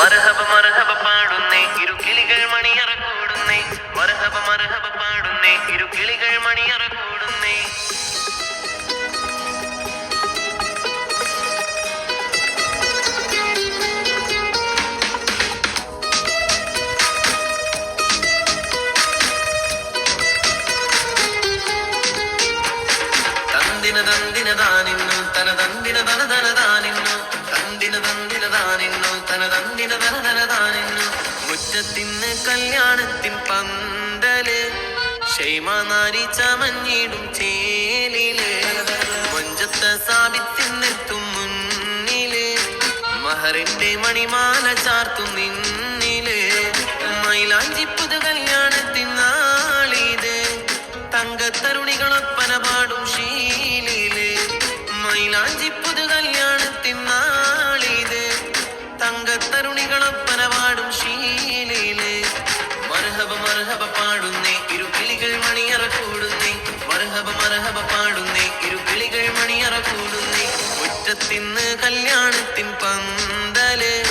മരഹബ മരഹബ പാടുന്നേ. ഇരു കിളികൾ മണിയറ കൂടുന്നേ മരഹബ മരഹബ പാടുന്നേ. ഇരു കിളികൾ മണിയറ കൂടുന്നേ തന്തിന തന്തിന താനിന്നും തന തന്തിന തന തന കല്യാണത്തിൻ പന്തൽ. ക്ഷേമനാരി ചമഞ്ഞിടും ചേലിൽ. മൊഞ്ചത്ത സാബിത്തിനെത്തും മുന്നിൽ. മഹറിന്റെ മണിമാല ചാർത്തും നിന്നിൽ. മൈലാഞ്ചി പുതു കല്യാണത്തിൻ നാളിത്. തങ്കത്തരുണികളൊപ്പന പാടും ശീലിൽ. മൈലാഞ്ചി മറഹബ പാടുന്നേ ഇരുകിളികൾ മണിയറ കൂടുന്നേ. മുറ്റത്തിന്ന് കല്യാണത്തിൻ പന്തൽ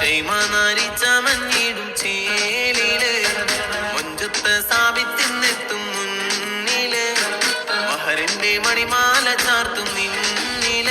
ഷൈമാനാരി ചമഞ്ഞിടും ചേലിൽ. മൊഞ്ചത്ത് സ്ഥാപിത്തിന്നെത്തും മുന്നിൽ. മഹരന്റെ മണിമാല ചാർത്തും നിന്നിൽ.